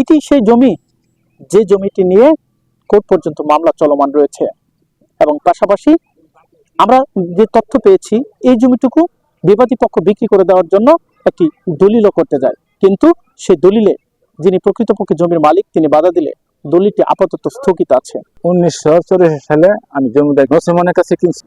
এটি সেই জমি যে জমিটি নিয়ে কোর্ট পর্যন্ত মামলা চলমান রয়েছে। এবং পাশাপাশি আমরা যে তথ্য পেয়েছি এই জমিটুকু বিবাদী পক্ষ বিক্রি করে দেওয়ার জন্য একটি দলিলও করতে যায়। কিন্তু সেই দলিলে যিনি প্রকৃতপক্ষে জমির মালিক তিনি বাধা দিলে দলিলটি আপাতত স্থগিত আছে। উনিশশো চৌরাশি সালে আমি জমিদার নসিমনের কাছে কিনছি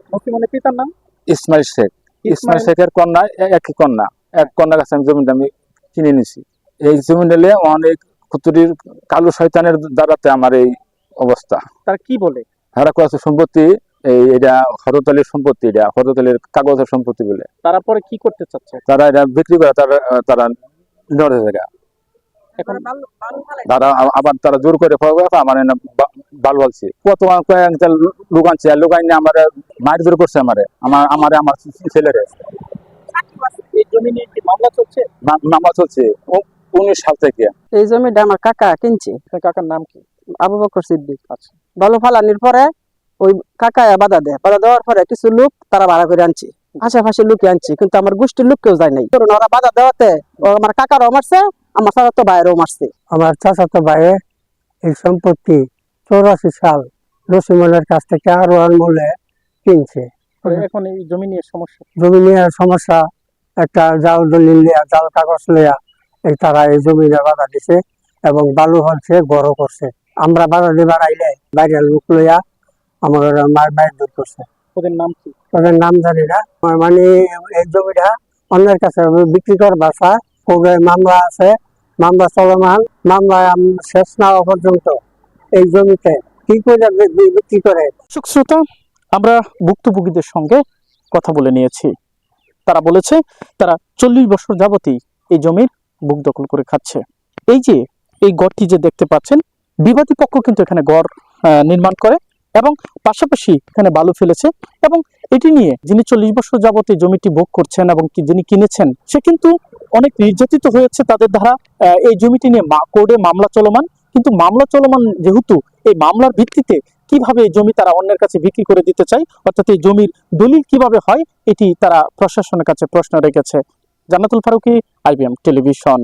পিতার নাম? ইসমাইল শেখ। ইসমাইল শেখের কন্যা একই কন্যা। এক কন্যার কাছে আমি জমিটা আমি কিনে নিছি। এই জমি নিলে অনেক খুতুরির কালো শয়তানের দ্বারাতে আমার এই অবস্থা। তারা কি বলে? হারা কয়েছে সম্পত্তি এই এটা হরতালির সম্পত্তি এটা হরতালির কাগজের সম্পত্তি বলে। তারা পরে কি করতে চাচ্ছে? তারা এটা বিক্রি করে তারা তারা জায়গা এখন তারা আবার তারা জোর করে আমার বাল বলছে। কত কয়েকটা লোক আনছে আর লোক আইনে আমার মার জোর করছে আমারে। আমার আমারে আমার ছেলেরে। মামলা চলছে? মামলা চলছে। উ- উনিশ সাল থেকে। এই জমিটা আমার কাকা কিনছে। কাকার নাম কি? আবু বকর সিদ্দিক। আচ্ছা বালু ফালানির পরে ওই কাকা বাধা দেয়। বাধা দেওয়ার পরে কিছু লোক তারা ভাড়া করে আনছে। আশেপাশে লোকে আনছে কিন্তু আমার গোষ্ঠীর লোক কেউ যায় নাই। কারণ ওরা বাধা দেওয়াতে আমার কাকারও মারছে আমার সারা তো বাইরেও মারছে। আমার চাচাতো ভাইয়ে এই সম্পত্তি চৌরাশি সাল রসিমনের কাছ থেকে আরও আর মূল্যে কিনছে এখন এই জমি নিয়ে সমস্যা জমি নিয়ে সমস্যা একটা জাল দলিল লিয়া জাল কাগজ লিয়া এই তারা এই জমি বাধা দিছে এবং বালু হচ্ছে বড় করছে। আমরা বাধা দিবার আইলে বাইরের লোক লইয়া মায়ের বাইর দূর করছে। ওদের নাম কি? তাদের নাম জানি না। মানে এই জমিটা অন্যের কাছে বিক্রি করার বাসা। মামলা আছে। মামলা চলমান। মামলা শেষ না হওয়া পর্যন্ত এই জমিতে কি করে বিক্রি করে? শ্রোতা আমরা ভুক্তভোগীদের সঙ্গে কথা বলে নিয়েছি। তারা বলেছে তারা চল্লিশ বছর যাবতই এই জমির বুক দখল করে খাচ্ছে। এই যে, এই গড়টি যে দেখতে পাচ্ছেন, বিবাদী পক্ষ কিন্তু এখানে গড় নির্মাণ করে এবং পাশাপাশি এখানে বালু ফেলেছে এবং এটি নিয়ে যিনি চল্লিশ বছর যাবত এই জমিটি ভোগ করছেন এবং যিনি কিনেছেন, সে কিন্তু অনেক নির্যাতিত হয়েছে তাদের দ্বারা এই জমিটি নিয়ে কোর্টে মামলা চলমান। কিন্তু মামলা চলমান যেহেতু, এই মামলার ভিত্তিতে কীভাবে এই জমি তারা অন্যের কাছে বিক্রি করে দিতে চায়, অর্থাৎ এই জমির দলিল কীভাবে হয়, এটি তারা প্রশাসনের কাছে প্রশ্ন রেখেছে। Jannatul Faruki IBM television.